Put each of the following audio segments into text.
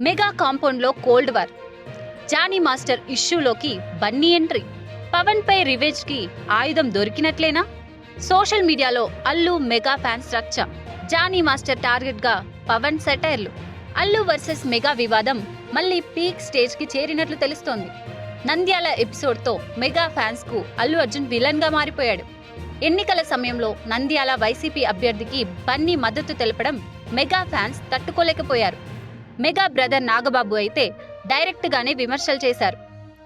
Mega కాంపౌండ్లో cold war. Jani master ఇష్యూలోకి Bunny entry. Pawan పై కి ఆయుధం దొరికినట్లేనా? సోషల్ మీడియాలో అల్లు మెగా ఫ్యాన్స్ రచ్చ. జానీ మాస్టర్ టార్గెట్గా పవన్ సెటైర్లు. అల్లు వర్సెస్ మెగా వివాదం మళ్ళీ పీక్ స్టేజ్కి చేరినట్లు తెలుస్తోంది. నంద్యాల ఎపిసోడ్తో మెగా ఫ్యాన్స్కు అల్లు అర్జున్ విలన్గా మారిపోయాడు. ఎన్నికల సమయంలో నంద్యాల వైసీపీ అభ్యర్థికి బన్నీ మద్దతు తెలపడం మెగా ఫ్యాన్స్ తట్టుకోలేకపోయారు. మెగా బ్రదర్ నాగబాబు అయితే డైరెక్ట్ గానే విమర్శలు చేశారు.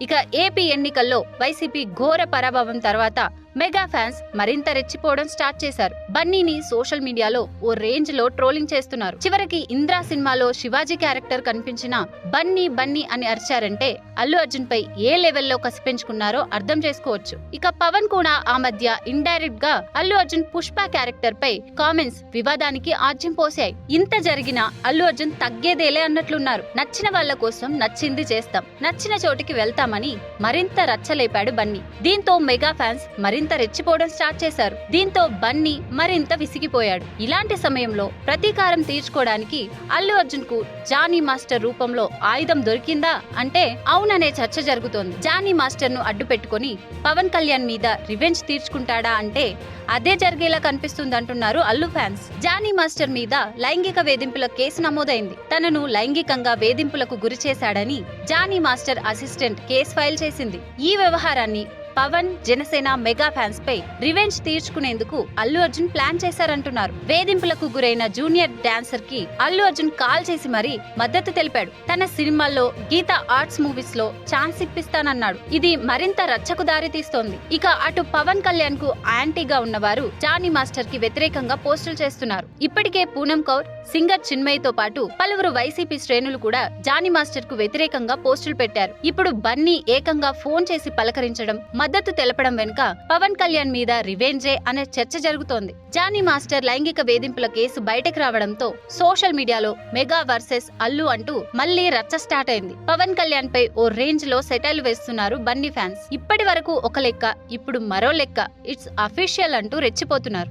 ఇక ఏపీ ఎన్నికల్లో వైసీపీ ఘోర పరాభవం తర్వాత మెగా ఫ్యాన్స్ మరింత రెచ్చిపోవడం స్టార్ట్ చేశారు. బన్నీని సోషల్ మీడియాలో ఓ రేంజ్లో ట్రోలింగ్ చేస్తున్నారు. చివరికి ఇంద్రా సినిమాలో శివాజీ క్యారెక్టర్ కనిపించిన బన్నీ బన్నీ అని అరిచారంటే అల్లు అర్జున్ పై ఏ లెవెల్లో కసిపెంచుకున్నారో అర్థం చేసుకోవచ్చు. ఇక పవన్ కూడా ఆ మధ్య ఇండైరెక్ట్గా అల్లు అర్జున్ పుష్ప క్యారెక్టర్ పై కామెంట్స్ వివాదానికి ఆజ్యం పోసాయి. ఇంత జరిగినా అల్లు అర్జున్ తగ్గేదేలే అన్నట్లున్నారు. నచ్చిన వాళ్ళ కోసం నచ్చింది చేస్తాం. నచ్చిన చోటికి వెళ్తామని మరింత రచ్చలేపాడు బన్నీ. దీంతో మెగా ఫ్యాన్స్ మరింత రెచ్చిపోవడం స్టార్ట్ చేశారు. దీంతో బన్నీ మరింత విసిగిపోయాడు. ఇలాంటి సమయంలో ప్రతీకారం తీర్చుకోవడానికి అల్లు అర్జున్కు జానీ మాస్టర్ రూపంలో ఆయుధం దొరికిందా? అంటే అవుననే చర్చ జరుగుతోంది. జానీ మాస్టర్ను అడ్డు పెట్టుకుని పవన్ కళ్యాణ్ మీద రివెంజ్ తీర్చుకుంటాడా అంటే అదే జరిగేలా కనిపిస్తుంది అంటున్నారు అల్లు ఫ్యాన్స్. జానీ మాస్టర్ మీద లైంగిక వేధింపుల కేసు నమోదైంది. తనను లైంగికంగా వేధింపులకు గురి చేశాడని Jani master assistant case file చేసింది. ఈ వ్యవహారాన్ని పవన్ జనసేన మెగా ఫ్యాన్స్ పై రివెంజ్ తీర్చుకునేందుకు అల్లు అర్జున్ ప్లాన్ చేశారంటున్నారు. వేధింపులకు గురైన జూనియర్ డాన్సర్కి అల్లు అర్జున్ కాల్ చేసి మరీ మద్దతు తెలిపాడు. తన సినిమాల్లో గీత ఆర్ట్స్ మూవీస్లో ఛాన్స్ ఇప్పిస్తానన్నాడు. ఇది మరింత రచ్చకు దారి తీస్తోంది. ఇక అటు పవన్ కళ్యాణ్కు యాంటీగా ఉన్నవారు జానీ మాస్టర్కి వ్యతిరేకంగా పోస్టులు చేస్తున్నారు. ఇప్పటికే పూనం కౌర్ సింగర్ చిన్మయ్తో పాటు పలువురు వైసీపీ శ్రేణులు కూడా జానీ మాస్టర్కు వ్యతిరేకంగా పోస్టులు పెట్టారు. ఇప్పుడు బన్నీ ఏకంగా ఫోన్ చేసి పలకరించడం మద్దతు తెలపడం వెనుక పవన్ కళ్యాణ్ మీద రివెంజే అనే చర్చ జరుగుతోంది. జానీ మాస్టర్ లైంగిక వేధింపుల కేసు బయటకు రావడంతో సోషల్ మీడియాలో మెగా వర్సెస్ అల్లు అంటూ మళ్ళీ రచ్చ స్టార్ట్ అయింది. పవన్ కళ్యాణ్ పై ఓ రేంజ్లో సెటైల్ వేస్తున్నారు బన్నీ ఫ్యాన్స్. ఇప్పటి వరకు ఒక లెక్క ఇప్పుడు మరో లెక్క. ఇట్స్ అఫీషియల్ అంటూ రెచ్చిపోతున్నారు.